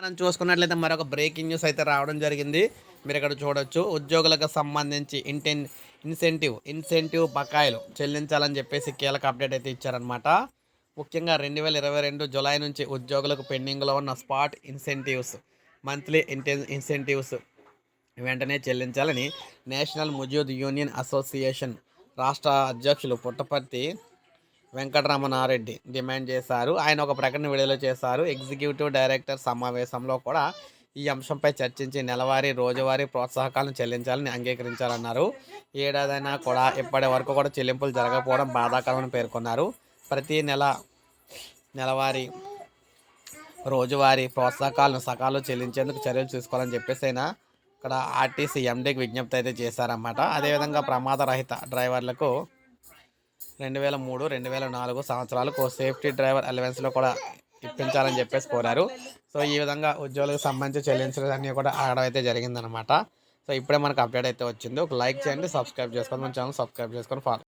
మనం చూసుకున్నట్లయితే మరొక బ్రేకింగ్ న్యూస్ అయితే రావడం జరిగింది. మీరు ఇక్కడ చూడొచ్చు. ఉద్యోగులకు సంబంధించి ఇంటెన్ ఇన్సెంటివ్ ఇన్సెంటివ్ బకాయిలు చెల్లించాలని చెప్పేసి కీలక అప్డేట్ అయితే ఇచ్చారనమాట ముఖ్యంగా రెండు వేల ఇరవై రెండు జులై నుంచి ఉద్యోగులకు పెండింగ్లో ఉన్న స్పాట్ ఇన్సెంటివ్స్ మంత్లీ ఇంటెన్ ఇన్సెంటివ్స్ వెంటనే చెల్లించాలని నేషనల్ ముజూద్ యూనియన్ అసోసియేషన్ రాష్ట్ర అధ్యక్షులు పుట్టపర్తి వెంకటరమణారెడ్డి డిమాండ్ చేశారు. ఆయన ఒక ప్రకటన విడుదల చేశారు. ఎగ్జిక్యూటివ్ డైరెక్టర్ సమావేశంలో కూడా ఈ అంశంపై చర్చించి నెలవారీ రోజువారీ ప్రోత్సాహకాలను చెల్లించాలని అంగీకరించాలన్నారు. ఏడాదైనా కూడా ఇప్పటి వరకు కూడా చెల్లింపులు జరగకపోవడం బాధాకరమని పేర్కొన్నారు. ప్రతి నెల నెలవారీ రోజువారీ ప్రోత్సాహకాలను సకాలు చెల్లించేందుకు చర్యలు తీసుకోవాలని చెప్పేసి అయినా ఇక్కడ ఆర్టీసీ ఎండీకి విజ్ఞప్తి అయితే చేశారన్నమాట. అదేవిధంగా ప్రమాద రహిత డ్రైవర్లకు రెండు వేల మూడు రెండు వేల నాలుగు సంవత్సరాలకు సేఫ్టీ డ్రైవర్ అలవెన్స్లో కూడా ఇప్పించాలని చెప్పేసి కోరారు. సో ఈ విధంగా ఉద్యోగులకు సంబంధించి చెల్లించడం అన్నీ కూడా ఆడడం అయితే జరిగిందనమాట సో ఇప్పుడే మనకు అప్డేట్ అయితే వచ్చింది. ఒక లైక్ చేయండి సబ్స్క్రైబ్ చేసుకోండి. మన ఛానల్ సబ్స్క్రైబ్ చేసుకొని ఫాలో